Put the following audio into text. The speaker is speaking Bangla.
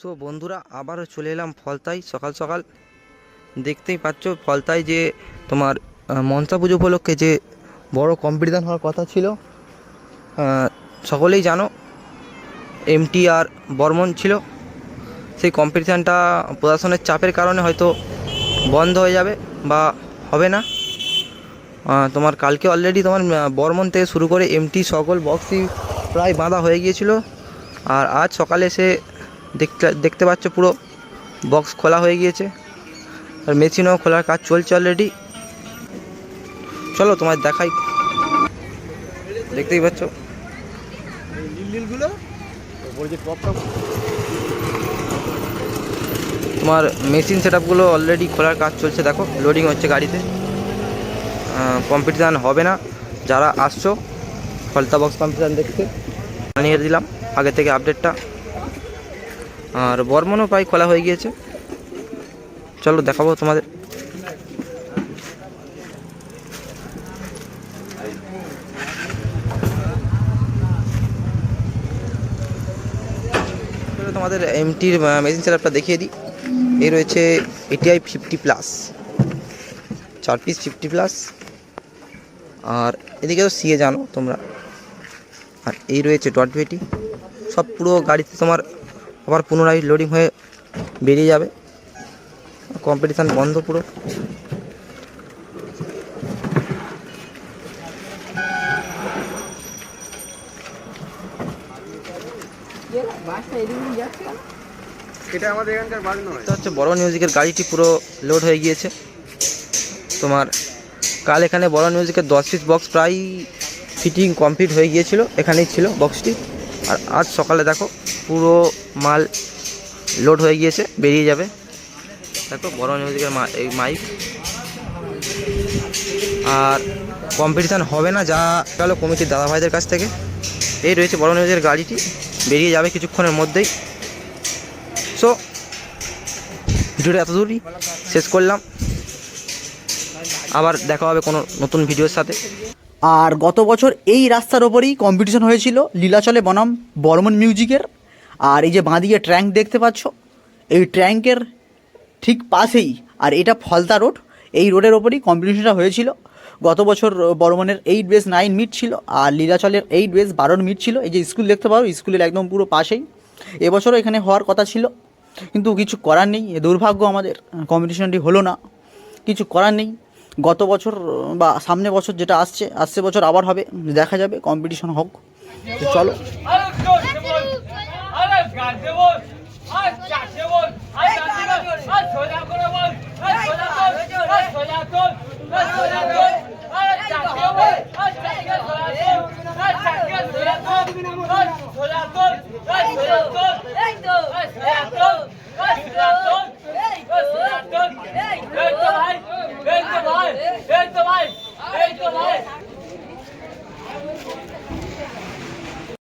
সো বন্ধুরা, আবারও চলে এলাম ফলতাই। সকাল সকাল দেখতেই পাচ্ছ ফলতাই যে তোমার মনসা পুজো উপলক্ষে যে বড় কম্পিটিশান হওয়ার কথা ছিল। সকলেই জানো এমটি আর বর্মন ছিল। সেই কম্পিটিশানটা প্রশাসনের চাপের কারণে হয়তো বন্ধ হয়ে যাবে বা হবে না। তোমার কালকে অলরেডি তোমার বর্মন থেকে শুরু করে এমটি সকল বক্সই প্রায় বাঁধা হয়ে গিয়েছিল। আর আজ সকালে এসে দেখতে দেখতে পাচ্ছ পুরো বক্স খোলা হয়ে গিয়েছে। আর মেশিনও খোলার কাজ চলছে অলরেডি চলো তোমার দেখাই। দেখতেই পাচ্ছ। তোমার মেশিন সেট আপগুলো অলরেডি খোলার কাজ চলছে, দেখো। লোডিং হচ্ছে গাড়িতে। কম্পিটিশান হবে না। যারা আসছো ফলতা বক্স কম্পিটিশান দেখতে। জানিয়ে দিলাম। আগে থেকে আপডেটটা আর বর্মনও প্রায় খোলা হয়ে গিয়েছে। চলো দেখাবো তোমাদের। তোমাদের এমটির মেশিন সেটআপটা দেখিয়ে দিই। এই রয়েছে এটিআই ফিফটি প্লাস চার পিস ফিফটি প্লাস আর এদিকে তো সিএ জানো তোমরা। আর এই রয়েছে ডট ভেটি সব পুরো গাড়িতে তোমার আবার পুনরায় লোডিং হয়ে বেরিয়ে যাবে। কম্পিটিশান বন্ধ পুরো। এটা হচ্ছে বড় মিউজিকের গাড়িটি পুরো লোড হয়ে গিয়েছে। তোমার কাল এখানে বড় মিউজিকের দশ পিস বক্স প্রায় ফিটিং কমপ্লিট হয়ে গিয়েছিল। এখানেই ছিল বক্সটি আর আজ সকালে দেখো পুরো মাল লোড হয়ে গিয়েছে, বেরিয়ে যাবে। দেখো বড় মিউজিকের এই মাইক। আর কম্পিটিশান হবে না, যা গেল কমিটির দাদাভাইদের কাছ থেকে। এই রয়েছে বড় মিউজিকের গাড়িটি, বেরিয়ে যাবে কিছুক্ষণের মধ্যেই। সো ভিডিওটা এত দূরই শেষ করলাম। আবার দেখা হবে কোনো নতুন ভিডিওর সাথে। আর গত বছর এই রাস্তার ওপরেই কম্পিটিশন হয়েছিল লীলাচলে বনাম বর্মন মিউজিকের। আর এই যে বাঁদিকে ট্র্যাঙ্ক দেখতে পাচ্ছ, এই ট্র্যাঙ্কের ঠিক পাশেই, আর এটা ফলতা রোড, এই রোডের ওপরেই কম্পিটিশনটা হয়েছিল। গত বছর বর্মনের এইট বেস নাইন মিট ছিল, আর লীলাচলের এইট বেস বারোর মিট ছিল। এই যে স্কুল দেখতে পারো স্কুলের একদম পুরো পাশেই। এবছরও এখানে হওয়ার কথা ছিল, কিন্তু কিছু করার নেই। দুর্ভাগ্য আমাদের কম্পিটিশনটি হলো না। কিছু করার নেই। গত বছর, বা সামনে বছর যেটা আসছে আসছে বছর আবার হবে, দেখা যাবে কম্পিটিশন হোক। চলো।